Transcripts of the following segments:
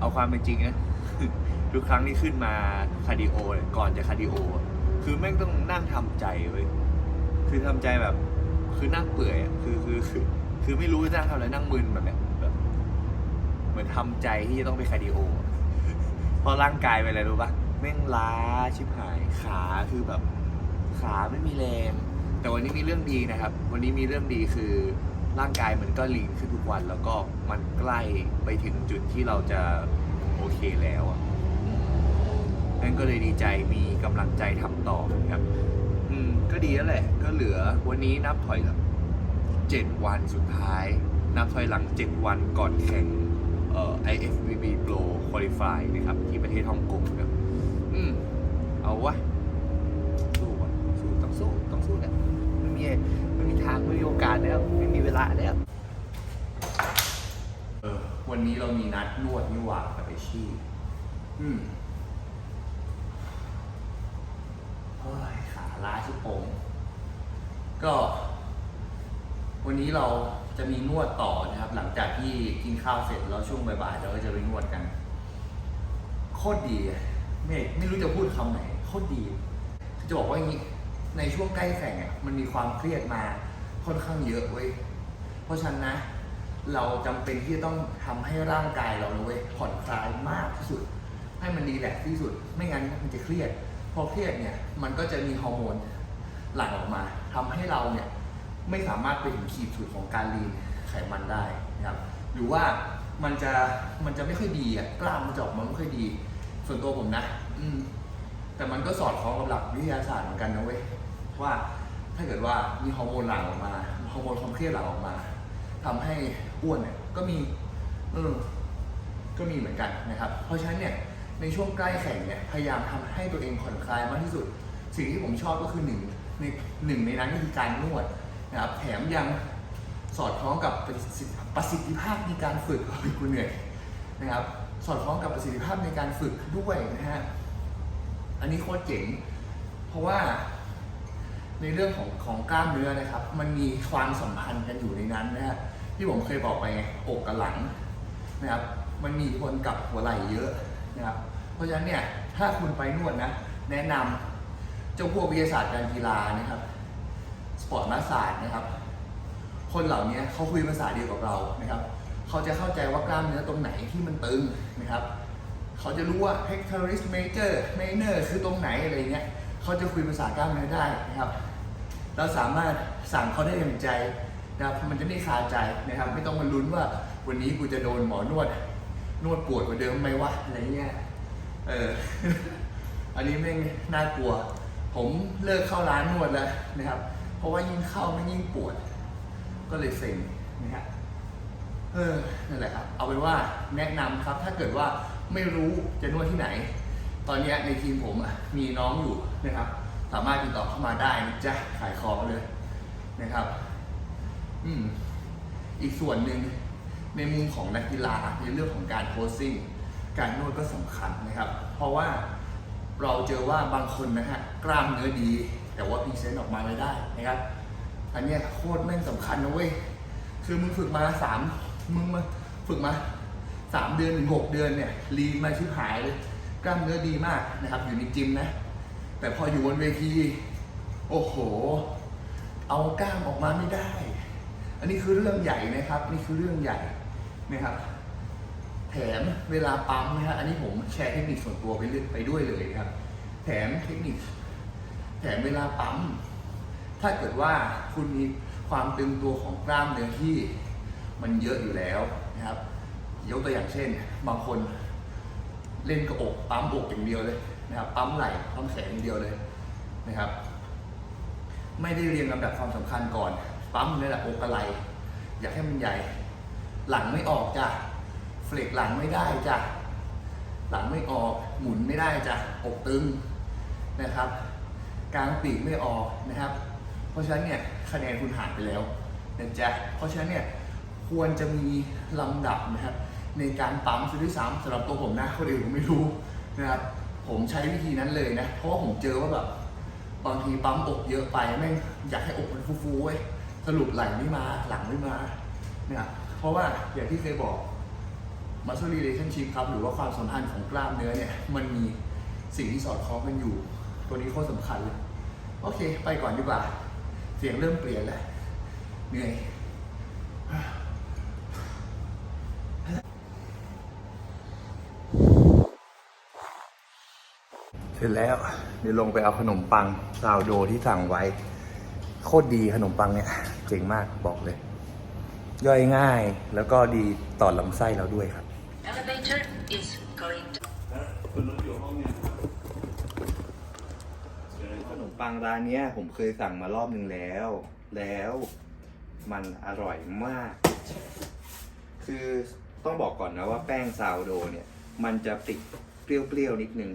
เอาความเป็นจริงนะทุกครั้งที่ขึ้นมาคาร์ดิโอเนี่ยก่อนจะคาร์ดิโออะคือแม่งต้องนั่งทำใจเว้ยคือทำใจแบบ คือนั่งเปื่อยอะคือคือคือคือไม่รู้จะนั่งทำอะไรนั่งมึนแบบเนี้ยแบบเหมือนทำใจที่จะต้องไปคาร์ดิโออะเพราะร่างกายเป็นอะไรรู้ปะแม่งล้าชิบหายขาคือแบบ ขาไม่มีแรงแต่วันนี้มีเรื่องดีนะครับ วันนี้มีเรื่องดีคือ ร่างกายมันก็ลีนขึ้นทุกวัน แล้วก็มันใกล้ไปถึงจุดที่เราจะโอเคแล้วอะนั่นก็เลยดีใจมีกำลังใจทำต่อนะครับ อืม ก็ดีแล้วแหละ ก็เหลือวันนี้นับถอยหลังเจ็ดวันสุดท้าย นับถอยหลังเจ็ดวันก่อนแข่งเอ่อ IFBB Pro Qualify นะครับ ที่ประเทศฮ่องกงครับ อืม เอาวะ สู้วะสู้ต้องสู้ต้องสู้แล้วไม่มีไม่มีทางไม่มีโอกาสแล้ว ไม่มีเวลาแล้วเออวันนี้เรา มีนัดนวดนี่หว่ากับไอชี่อืมเฮ้ยขาล้าชิบโปงก็ วันนี้เราจะมีนวดต่อนะครับ หลังจากที่กินข้าวเสร็จแล้วช่วงบ่ายๆเราก็จะไปนวดกัน โคตรดี ไม่ไม่รู้จะพูดคำไหนโคตรดี จะบอกว่าอย่างนี้ในช่วงใกล้แข่งอะมันมีความเครียดมาค่อนข้างเยอะเว้ยเพราะฉะนั้นนะ เราจำเป็นที่จะต้องทำให้ร่างกายเราเว้ยผ่อนคลายมากที่สุด ให้มันดีแลกซ์ที่สุด ไม่งั้นมันจะเครียด พอเครียดเนี่ยมันก็จะมีฮอร์โมนหลั่งออกมาทำให้เราเนี่ยไม่สามารถไปถึงขีดสุดของการลีนไขมันได้นะครับหรือว่ามันจะมันจะไม่ค่อยดีอะกล้ามมันจะออกมาไม่ค่อยดี ส่วนตัวผมนะ อืม แต่มันก็สอดคล้องกับหลักวิทยาศาสตร์เหมือนกันนะเว้ยว่าถ้าเกิดว่ามีฮอร์โมนหลั่งออกมาฮอร์โมนความเครียดหลั่งออกมาทำให้ อ้วนเนี่ยก็มีเออก็มีเหมือนกันนะครับ เพราะฉะนั้นเนี่ยในช่วงใกล้แข่งเนี่ยพยายามทำให้ตัวเองผ่อนคลายมากที่สุด สิ่งที่ผมชอบก็คือหนึ่งในหนึ่งในนั้นก็คือการนวดนะครับแถมยังสอดคล้องกับประสิทธิภาพในการฝึกเฮ้ยกูเหนื่อยนะครับ สอดคล้องกับประสิทธิภาพในการฝึกด้วยนะฮะอันนี้โคตรเจ๋งเพราะว่าในเรื่องของของกล้ามเนื้อนะครับ มันมีความสัมพันธ์กันอยู่ในนั้นนะฮะ ที่ผมเคยบอกไปไงอกกับหลังนะครับมันมีผลกับหัวไหล่เยอะนะครับเพราะฉะนั้นเนี่ยถ้าคุณไปนวดนะ แนะนำเจ้าพวกวิทยาศาสตร์การกีฬานะครับสปอร์ตมาสซาจนะครับ คนเหล่านี้เขาคุยภาษาเดียวกับเรานะครับเขาจะเข้าใจว่ากล้ามเนื้อตรงไหนที่มันตึงนะครับเขาจะรู้ว่า pectoralis major minor คือตรงไหนอะไรเงี้ยเขาจะคุยภาษากล้ามเนื้อได้นะครับ เราสามารถสั่งเขาได้อย่างใจ นะครับมันจะไม่คาใจนะครับ ไม่ต้องมาลุ้นว่าวันนี้กูจะโดนหมอนวด นวดปวดกว่าเดิมไหมวะอะไรเงี้ยเออ อันนี้แม่งน่ากลัว ผมเลิกเข้าร้านนวดแล้วนะครับ เพราะว่ายิ่งเข้าไม่ยิ่งปวด ก็เลยเซ็งนะฮะเออนั่นแหละครับ เอาเป็นว่าแนะนำครับ ถ้าเกิดว่าไม่รู้จะนวดที่ไหน ตอนนี้ในทีมผมมีน้องอยู่นะครับ สามารถติดต่อเข้ามาได้นะจ๊ะขายของเลยนะครับ อืมอีกส่วนหนึ่งในมุมของนักกีฬาในเรื่องของการโพสซิ่งการนวดก็สำคัญนะครับ เพราะว่าเราเจอว่าบางคนนะฮะกล้ามเนื้อดี แต่ว่าพรีเซนต์ออกมาไม่ได้นะครับ อันนี้โคตรแม่งสำคัญนะเว้ยคือมึงฝึกมาสามมึงมาฝึกมาสามเดือนถึงหกเดือนเนี่ยลีมาชิบหายเลยกล้ามเนื้อดีมากนะครับอยู่ในจิมนะ แต่พออยู่บนเวที โอ้โห เอากล้ามออกมาไม่ได้ อันนี้คือเรื่องใหญ่นะครับ นี่คือเรื่องใหญ่นะครับ แถมเวลาปั๊มนะครับอันนี้ผมแชร์เทคนิคส่วนตัวไปเรื่อยไปด้วยเลยนะครับ แถมเทคนิค แถมเวลาปั๊ม ถ้าเกิดว่าคุณมีความตึงตัวของกล้ามเนื้อที่มันเยอะอยู่แล้วนะครับ ยกตัวอย่างเช่น บางคนเล่นกระอกปั๊มอกอย่างเดียวเลยนะครับ ปั๊มไหล่ปั๊มแขนอย่างเดียวเลยนะครับ ไม่ได้เรียงลำดับความสำคัญก่อน ปั๊มในระดับอกกับไหล่อยากให้มันใหญ่ หลังไม่ออกจ้ะเฟลกหลังไม่ได้จ้ะหลังไม่ออกหมุนไม่ได้จ้ะอกตึงนะครับกลางปีกไม่ออกนะครับ เพราะฉะนั้นเนี่ยคะแนนคุณหายไปแล้วนะจ๊ะเพราะฉะนั้นเนี่ยควรจะมีลำดับนะครับ ในการปั๊มซะด้วยซ้ำสำหรับตัวผมนะคนอื่นผมไม่รู้นะครับผมใช้วิธีนั้นเลยนะ เพราะว่าผมเจอว่าแบบบางทีปั๊มอกเยอะไปแม่งอยากให้อกมันฟูๆเว้ย สรุปไหล่ไม่มาหลังไม่มาเนี่ยเพราะว่าอย่างที่เคยบอก muscle relationship ครับหรือว่าความสัมพันธ์ของกล้ามเนื้อเนี่ยมันมีสิ่งที่สอดคล้องกันอยู่ ตัวนี้โคตรสำคัญเลย โอเค ไปก่อนดีกว่า เสียงเริ่มเปลี่ยนแล้วเหนื่อยเสร็จแล้วเดี๋ยวลงไปเอาขนมปังซาวโดที่สั่งไว้ โคตรดีขนมปังเนี่ย เจ๋งมากบอกเลย ย่อยง่ายแล้วก็ดีต่อลำไส้เราด้วยครับ Elevator is going to คุณรู้อยู่ห้องเนี่ยขนมปังร้านเนี้ยผมเคยสั่งมารอบนึงแล้ว แล้วมันอร่อยมาก คือต้องบอกก่อนนะว่าแป้งซาวโดเนี่ย มันจะติดเปรี้ยวๆนิดนึง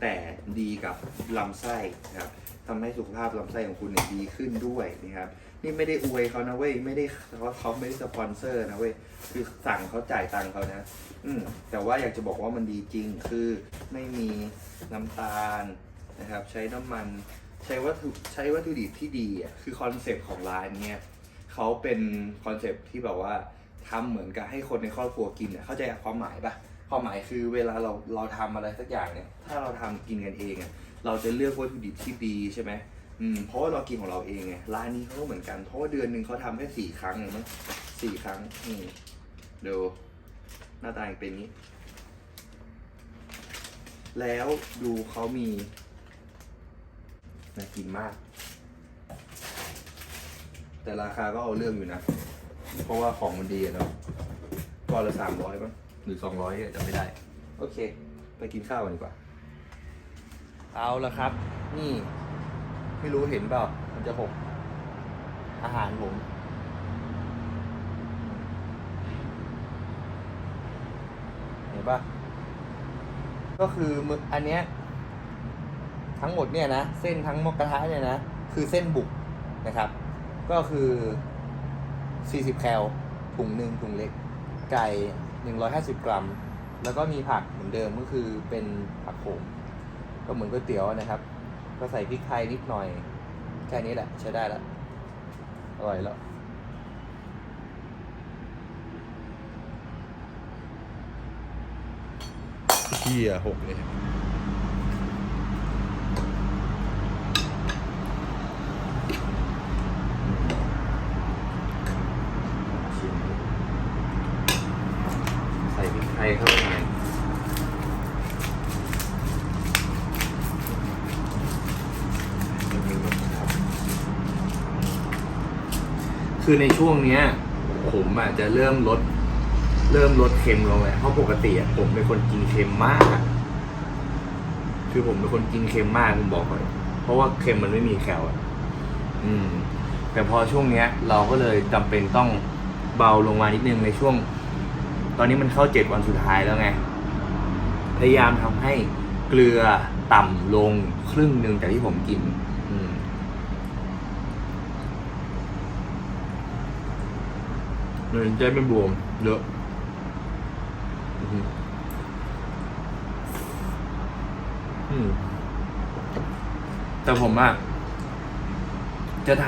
แต่ดีกับลำไส้นะครับทำให้สุขภาพลำไส้ของคุณเนี่ยดีขึ้นด้วยนะครับ นี่ไม่ได้อวยเขานะเว้ยไม่ได้เขาเขาไม่ได้สปอนเซอร์นะเว้ยคือสั่งเขาจ่ายตังค์เขานะ อืมแต่ว่าอยากจะบอกว่ามันดีจริงคือไม่มีน้ำตาลนะครับ ใช้น้ำมันใช้วัตถุใช้วัตถุดิบที่ดีอะคือคอนเซปต์ของร้านเนี่ยเขาเป็นคอนเซปต์ที่แบบว่าทำเหมือนกับให้คนในครอบครัวกินอะเข้าใจความหมายปะความหมายคือเวลาเราเราทำอะไรสักอย่างเนี่ย ถ้าเราทำกินกันเองอะเราจะเลือกวัตถุดิบที่ดีใช่ไหม อืมเพราะว่าเรากินของเราเองไงร้านนี้เขาก็เหมือนกัน เพราะว่าเดือนหนึ่งเขาทำแค่สี่ครั้งเองมั้งสี่ครั้งอืมดูหน้าตาเป็นอย่างนี้ แล้วดูเขามีน่ากินมาก แต่ราคาก็เอาเรื่องอยู่นะ เพราะว่าของมันดีอะเนาะก้อนละสามร้อยป่ะหรือสองร้อยจะไม่ได้ โอเค ไปกินข้าวกันดีกว่า เอาละครับ นี่ ไม่รู้เห็นเปล่า มันจะหก อาหารผม เห็นปะก็คือมึกอันเนี้ย ทั้งหมดเนี่ยนะ เส้นทั้งมกกระทะเนี่ยนะ คือเส้นบุกนะครับ ก็คือ 40 แคลถุงหนึ่งถุงเล็ก ไก่ 150 กรัม แล้วก็มีผักเหมือนเดิมก็คือเป็นผักโขมก็เหมือนก๋วยเตี๋ยวนะครับ ก็ใส่พริกไทยนิดหน่อย แค่นี้แหละ ใช้ได้แล้วอร่อยแล้วเที่ยหกเลยใส่พริกไทยเข้าไปหน่อยมันมีรสชาติ คือในช่วงเนี้ย ผมอาจจะเริ่มลด เริ่มลดเค็มลงเลยเพราะปกติอะผมเป็นคนกินเค็มมาก คือผมเป็นคนกินเค็มมากผมบอกเลยเพราะว่าเค็มมันไม่มีแคลอะอืม แต่พอช่วงเนี้ย เราก็เลยจำเป็นต้องเบาลงมานิดนึงในช่วง ตอนนี้มันเข้าเจ็ดวันสุดท้ายแล้วไง พยายามทำให้เกลือต่ำลงครึ่งหนึ่งจากที่ผมกิน อืม เงินจไม่บวมเยอะอือหืออืมแต่ผมอะจะท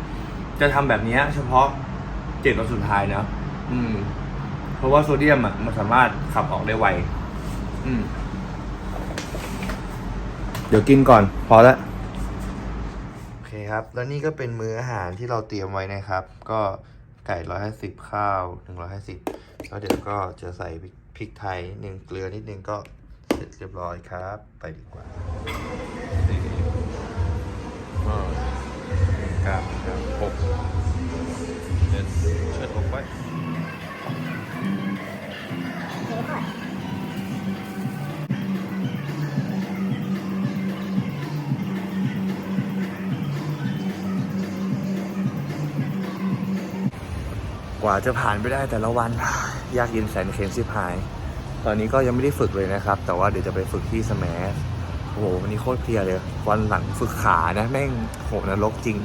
ำจะทำแบบนี้เฉพาะเจ็ดวันสุดท้ายนะอืม เพราะว่าโซเดียมอะมันสามารถขับออกได้ไวอืม เดี๋ยวกินก่อน พอแล้วโอเคครับ แล้วนี่ก็เป็นมื้ออาหารที่เราเตรียมไว้นะครับ ก็ ไก่ร้อยห้าสิบข้าวหนึ่งร้อยห้าสิบแล้วเดี๋ยวก็จะใส่พริกไทยหนึ่งเกลือนิดนึงก็เสร็จเรียบร้อยครับ ไปดีกว่าครับครับหกเจ็ดเชิดหกไป กว่าจะผ่านไปได้แต่ละวัน ยากเย็นแสนเข็นสิพาย ตอนนี้ก็ยังไม่ได้ฝึกเลยนะครับ แต่ว่าเดี๋ยวจะไปฝึกที่สแมสโอ้โหวันนี้โคตรเพลียเลย วันหลังฝึกขานะแม่งโหนรกจริง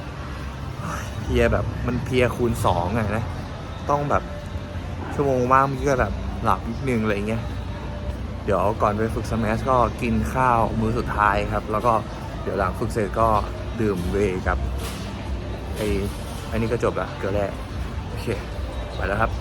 เพลียแบบมันเพลียคูณสองอะนะต้องแบบชั่วโมงว่างมื่อกี้ก็แบบหลับนิดนึงอะไรเงี้ยเดี๋ยวก่อนไปฝึกสแมสก็กินข้าวมื้อสุดท้ายครับ แล้วก็เดี๋ยวหลังฝึกเสร็จก็ดื่มเวกับไออันนี้ก็จบละเกลือแร่โอเค ไปแล้วครับ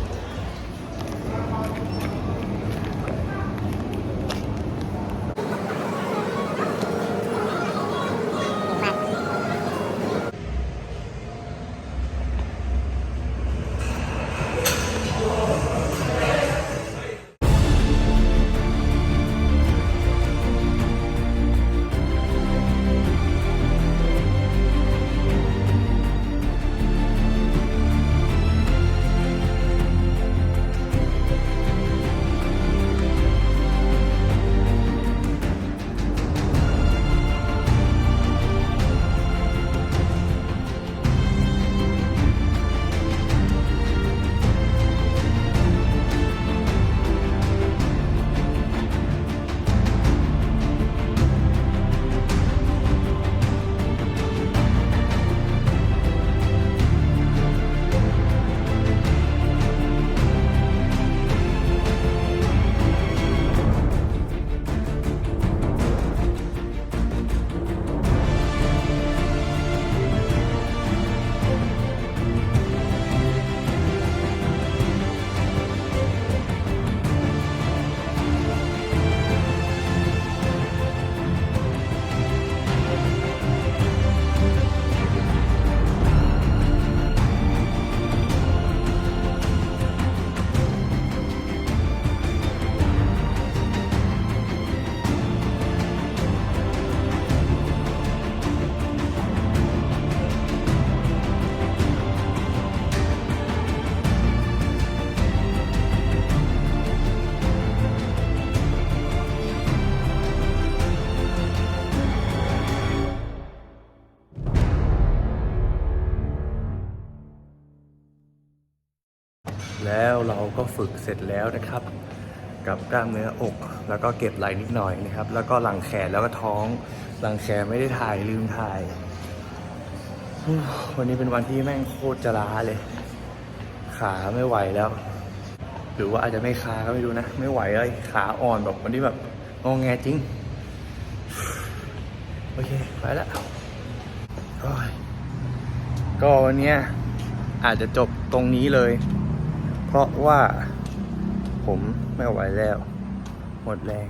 แล้วเราก็ฝึกเสร็จแล้วนะครับ กับกล้ามเนื้ออก แล้วก็เก็บไหล่นิดหน่อยนะครับ แล้วก็หลังแขนแล้วก็ท้องหลังแขนไม่ได้ถ่ายลืมถ่าย วันนี้เป็นวันที่แม่งโคตรจะล้าเลย ขาไม่ไหวแล้ว หรือว่าอาจจะไม่ขาก็ไม่รู้นะ ไม่ไหวเลยขาอ่อนแบบวันนี้แบบงอแงจริง โอเค ไปแล้วก็วันนี้อาจจะจบตรงนี้เลย เพราะว่าผมไม่ไหวแล้ว หมดแรง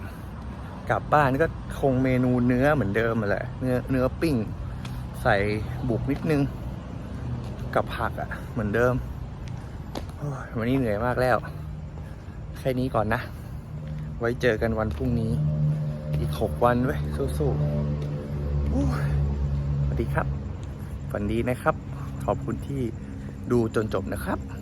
กลับบ้านก็คงเมนูเนื้อเหมือนเดิมแหละเนื้อเนื้อปิ้ง ใส่บุกนิดนึง กับผักอะ่ะ เหมือนเดิมวันนี้เหนื่อยมากแล้ว แค่นี้ก่อนนะ ไว้เจอกันวันพรุ่งนี้ อีกหกวันเว้ยสู้ๆสวัสดีครับ ฝันดีนะครับ ขอบคุณที่ดูจนจบนะครับ